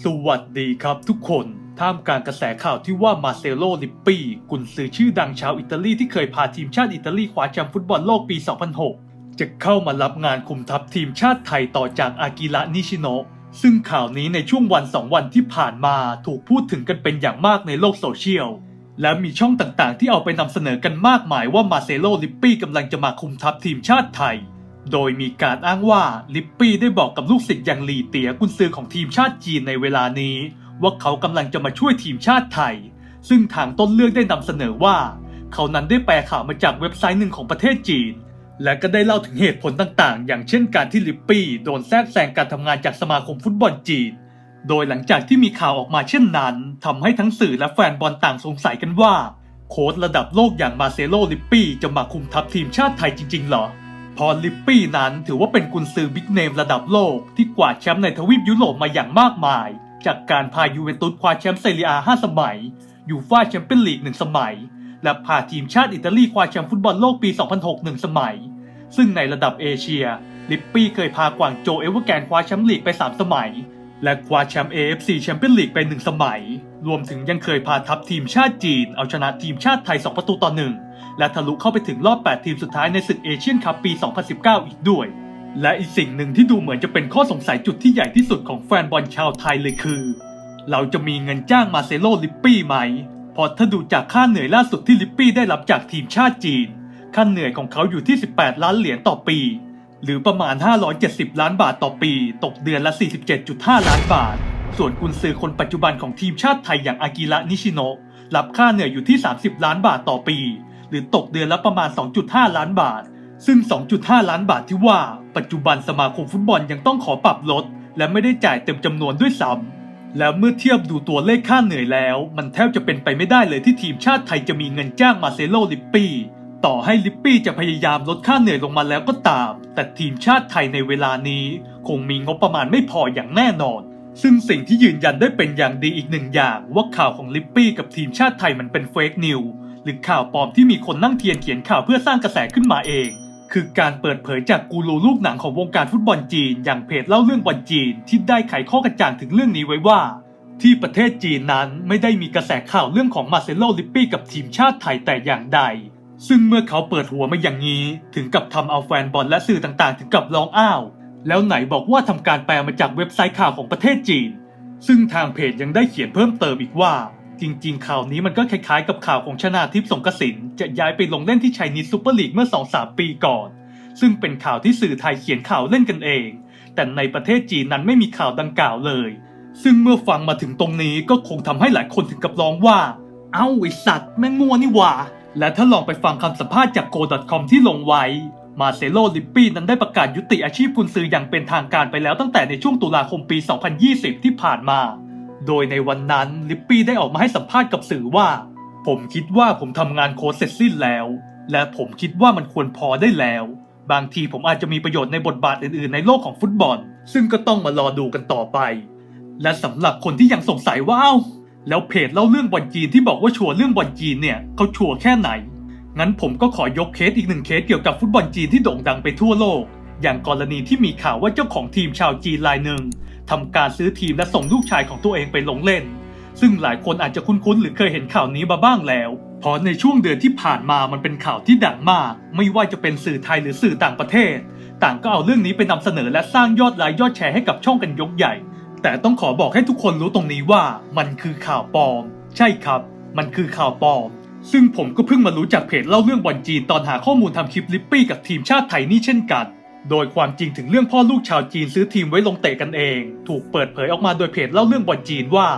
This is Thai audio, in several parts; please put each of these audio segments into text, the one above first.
สวัสดีครับทุกคนท่ามกลางกระแสข่าวที่ว่ามาเซโลลิปปี้กุนซือชื่อดังชาวอิตาลีที่เคยพาทีมชาติอิตาลีคว้าแชมป์ฟุตบอลโลกปี 2006 จะเข้ามารับงานคุมทัพทีมชาติไทยต่อจากอากิระนิชิโนะซึ่งข่าวนี้ในช่วงวันสองวันที่ผ่านมาถูกพูดถึงกันเป็นอย่างมากในโลกโซเชียล และมีช่องต่างๆ ที่เอาไปนำเสนอกันมากมายว่ามาเซโลลิปปี้กำลังจะมาคุมทัพทีมชาติไทย โดยมีการอ้างว่าลิปปี้ได้บอกกับลูกศิษย์อย่างหลีเตียกุนซือของทีมชาติจีนในเวลานี้ ว่าเขากำลังจะมาช่วยทีมชาติไทย ซึ่งทางต้นเรื่องได้นำเสนอว่า เขานั้นได้แปลข่าวมาจากเว็บไซต์หนึ่งของประเทศจีน และก็ได้เล่าถึงเหตุผลต่างๆ อย่างเช่นการที่ลิปปี้โดนแทรกแซงการทำงานจากสมาคมฟุตบอลจีน โดยหลังจากที่มีข่าวออกมาเช่นนั้นทำให้ทั้งสื่อและแฟนบอลต่างสงสัยกันว่า โค้ชระดับโลกอย่างมาเซโลลิปปี้จะมาคุมทัพทีมชาติไทยจริงๆ เหรอ พอลิปปี้นั้นถือว่าเป็นกุนซือบิ๊กเนมระดับโลก ที่กวาดแชมป์ในทวีปยุโรปมาอย่างมากมาย จากการพายูเวนตุสคว้าแชมป์เซเรียอา5สมัย ยูฟ่าแชมเปี้ยนลีกหนึ่งสมัย และพาทีมชาติอิตาลีคว้าแชมป์ฟุตบอลโลกปี 2006หนึ่งสมัย ซึ่งในระดับเอเชีย ลิปปี้เคยพากวางโจเอเวอร์แกนคว้าแชมป์ลีกไป 3 สมัย และคว้าแชมป์ AFC แชมเปี้ยนลีกไป 1 สมัย รวมถึงยังเคยพาทัพทีมชาติจีน เอาชนะทีมชาติไทย 2 ประตูต่อหนึ่งและทะลุเข้าไปถึงรอบ 8 ทีมสุดท้ายในศึกเอเชียนคัพปี 2019 อีกด้วย และอีกสิ่งหนึ่งที่ดูเหมือนจะเป็นข้อสงสัยจุดที่ใหญ่ที่สุดของแฟนบอลชาวไทยเลยคือ เราจะมีเงินจ้างมาเซโลลิปปี้ไหมเพราะถ้าดูจากค่าเหนื่อยล่าสุดที่ลิปปี้ได้รับจากทีมชาติจีน ค่าเหนื่อยของเขาอยู่ที่ 18 ล้านเหรียญต่อปี หรือประมาณ 570 ล้านบาทต่อปี ตกเดือนละ 47.5 ล้านบาท ส่วนกุนซือคนปัจจุบันของทีมชาติไทยอย่างอากิระนิชิโนะรับค่าเหนื่อยอยู่ที่ 30 ล้านบาทต่อปี หรือตกเดือนละประมาณ 2.5 ล้านบาท ซึ่ง 2.5 ล้านบาทที่ว่า ปัจจุบันสมาคมฟุตบอลยังต้องขอปรับลด และไม่ได้จ่ายเต็มจำนวนด้วยซ้ำแล้วเมื่อเทียบดูตัวเลขค่าเหนื่อยแล้ว มันแทบจะเป็นไปไม่ได้เลยที่ทีมชาติไทยจะมีเงินจ้างมาเซโลลิปปี้ต่อให้ลิปปี้จะพยายามลดค่าเหนื่อยลงมาแล้วก็ตาม แต่ทีมชาติไทยในเวลานี้ คงมีงบประมาณไม่พออย่างแน่นอน ซึ่งสิ่งที่ยืนยันได้เป็นอย่างดีอีกหนึ่งอย่างว่าข่าวของลิปปี้กับทีมชาติไทยมันเป็นเฟกนิวหรือข่าวปลอมที่มีคนนั่งเทียนเขียนข่าวเพื่อสร้างกระแสขึ้นมาเอง คือการเปิดเผยจากกูรูลูกหนังของวงการฟุตบอลจีน อย่างเพจเล่าเรื่องบอลจีน ที่ได้ไขข้อกระจ่างถึงเรื่องนี้ไว้ว่า ที่ประเทศจีนนั้นไม่ได้มีกระแสข่าวเรื่องของมาเซโลลิปปี้กับทีมชาติไทยแต่อย่างใด ซึ่งเมื่อเขาเปิดหัวมาอย่างนี้ ถึงกับทำเอาแฟนบอลและสื่อต่างๆ ถึงกับร้องอ้าว แล้วไหนบอกว่าทำการแปลมาจากเว็บไซต์ข่าวของประเทศจีน ซึ่งทางเพจยังได้เขียนเพิ่มเติมอีกว่า จริง ๆ ข่าวนี้มันก็คล้ายๆ กับข่าวของชนาทิพย์สงกสินจะย้ายไปลงเล่นที่ไชนิสซูเปอร์ลีกเมื่อ 2-3 ปีก่อน ซึ่งเป็นข่าวที่สื่อไทยเขียนข่าวเล่นกันเอง แต่ในประเทศจีนนั้นไม่มีข่าวดังกล่าวเลย ซึ่งเมื่อฟังมาถึงตรงนี้ก็คงทำให้หลายคนถึงกับร้องว่า เอ้าไอสัตว์แม่งงัวนี่หว่าและถ้าลองไปฟังคำสัมภาษณ์จาก go.com ที่ลงไว้ มาเซโลลิปปี้นั้นได้ประกาศยุติอาชีพกุนซืออย่างเป็นทางการไปแล้วตั้งแต่ในช่วงตุลาคมปี 2020 ที่ผ่านมา โดยในวันนั้นลิปปี้ได้ออกมาให้สัมภาษณ์กับสื่อว่า ผมคิดว่าผมทำงานโค้ชเสร็จสิ้นแล้ว และผมคิดว่ามันควรพอได้แล้ว บางทีผมอาจจะมีประโยชน์ในบทบาทอื่นๆ ในโลกของฟุตบอล ซึ่งก็ต้องมารอดูกันต่อไป และสำหรับคนที่ยังสงสัยว่าเอ้าแล้วเพจเล่าเรื่องบอลจีนที่บอกว่าชัวร์เรื่องบอลจีนเนี่ยเขาชัวร์แค่ไหน งั้นผมก็ขอยกเคสอีกหนึ่งเคสเกี่ยวกับฟุตบอลจีนที่โด่งดังไปทั่วโลก อย่างกรณีที่มีข่าวว่าเจ้าของทีมชาวจีนรายหนึ่งทำการซื้อทีมและส่งลูกชายของตัวเองไปลงเล่น ซึ่งหลายคนอาจจะคุ้นๆ หรือเคยเห็นข่าวนี้มาบ้างแล้ว เพราะในช่วงเดือนที่ผ่านมามันเป็นข่าวที่ดังมาก ไม่ว่าจะเป็นสื่อไทยหรือสื่อต่างประเทศ ต่างก็เอาเรื่องนี้ไปนำเสนอและสร้างยอดไลค์ยอดแชร์ให้กับช่องกันยกใหญ่ แต่ต้องขอบอกให้ทุกคนรู้ตรงนี้ว่า มันคือข่าวปลอม ใช่ครับ มันคือข่าวปลอม ซึ่งผมก็เพิ่งมารู้จากเพจเล่าเรื่องบอลจีนตอนหาข้อมูลทำคลิปลิปปี้กับทีมชาติไทยนี่เช่นกัน โดยความจริงถึงเรื่องพ่อลูกชาวจีนซื้อทีมไว้ลงเตะกันเอง ถูกเปิดเผยออกมาโดยเพจเล่าเรื่องบอลจีนว่า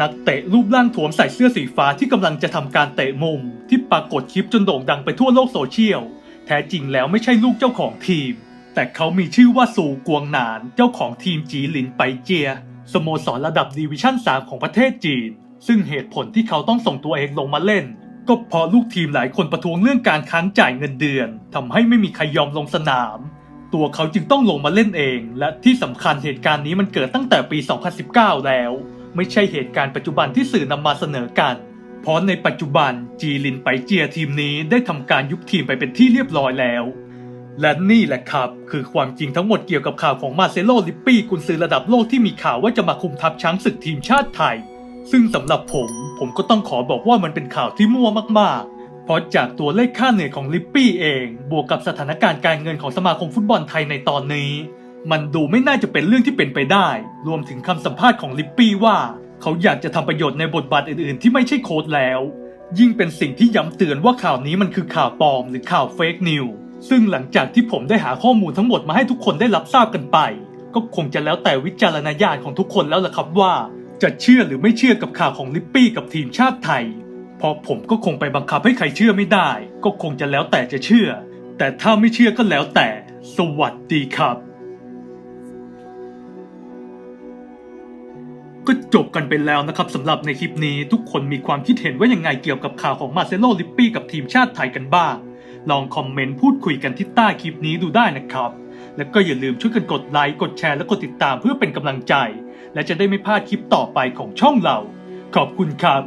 นักเตะรูปร่างถวมใส่เสื้อสีฟ้าที่กำลังจะทำการเตะมุม ที่ปรากฏคลิปจนโด่งดังไปทั่วโลกโซเชียล แท้จริงแล้วไม่ใช่ลูกเจ้าของทีม แต่เขามีชื่อว่าซูกวงหนาน เจ้าของทีมจีหลินไปเจียสโมสรระดับดิวิชั่น3ของประเทศจีน ซึ่งเหตุผลที่เขาต้องส่งตัวเองลงมาเล่น ก็เพราะลูกทีมหลายคนประท้วงเรื่องการค้างจ่ายเงินเดือนทำให้ไม่มีใครยอมลงสนาม ตัวเขาจึงต้องลงมาเล่นเอง และที่สำคัญเหตุการณ์นี้มันเกิดตั้งแต่ปี 2019 แล้ว ไม่ใช่เหตุการณ์ปัจจุบันที่สื่อนำมาเสนอกัน เพราะในปัจจุบันจีลินไปเจียทีมนี้ได้ทำการยุบทีมไปเป็นที่เรียบร้อยแล้ว และนี่แหละครับ คือความจริงทั้งหมดเกี่ยวกับข่าวของมาเซโลลิปปี้กุนซือระดับโลกที่มีข่าวว่าจะมาคุมทัพช้างศึกทีมชาติไทย ซึ่งสำหรับผม ผมก็ต้องขอบอกว่ามันเป็นข่าวที่มั่วมากๆ เพราะจากตัวเลขค่าเหนื่อยของลิปปี้เอง บวกกับสถานการณ์การเงินของสมาคมฟุตบอลไทยในตอนนี้ มันดูไม่น่าจะเป็นเรื่องที่เป็นไปได้ รวมถึงคำสัมภาษณ์ของลิปปี้ว่า เขาอยากจะทำประโยชน์ในบทบาทอื่นๆ ที่ไม่ใช่โค้ดแล้ว ยิ่งเป็นสิ่งที่ย้ำเตือนว่าข่าวนี้มันคือข่าวปลอมหรือข่าวเฟกนิวซึ่งหลังจากที่ผมได้หาข้อมูลทั้งหมดมาให้ทุกคนได้รับทราบกันไป ก็คงจะแล้วแต่วิจารณญาณของทุกคนแล้วล่ะครับว่า จะเชื่อหรือไม่เชื่อกับข่าวของลิปปี้กับทีมชาติไทย เพราะผมก็คงไปบังคับให้ใครเชื่อไม่ได้ ก็คงจะแล้วแต่จะเชื่อ แต่ถ้าไม่เชื่อก็แล้วแต่ สวัสดีครับ ก็จบกันไปแล้วนะครับสำหรับในคลิปนี้ทุกคนมีความคิดเห็นว่ายังไงเกี่ยวกับข่าวของมาเซโลลิปปี้กับทีมชาติไทยกันบ้าง ลองคอมเมนต์พูดคุยกันที่ใต้คลิปนี้ดูได้นะครับ และก็อย่าลืมช่วยกันกดไลค์ กดแชร์และกดติดตามเพื่อเป็นกำลังใจ และจะได้ไม่พลาดคลิปต่อไปของช่องเรา ขอบคุณครับ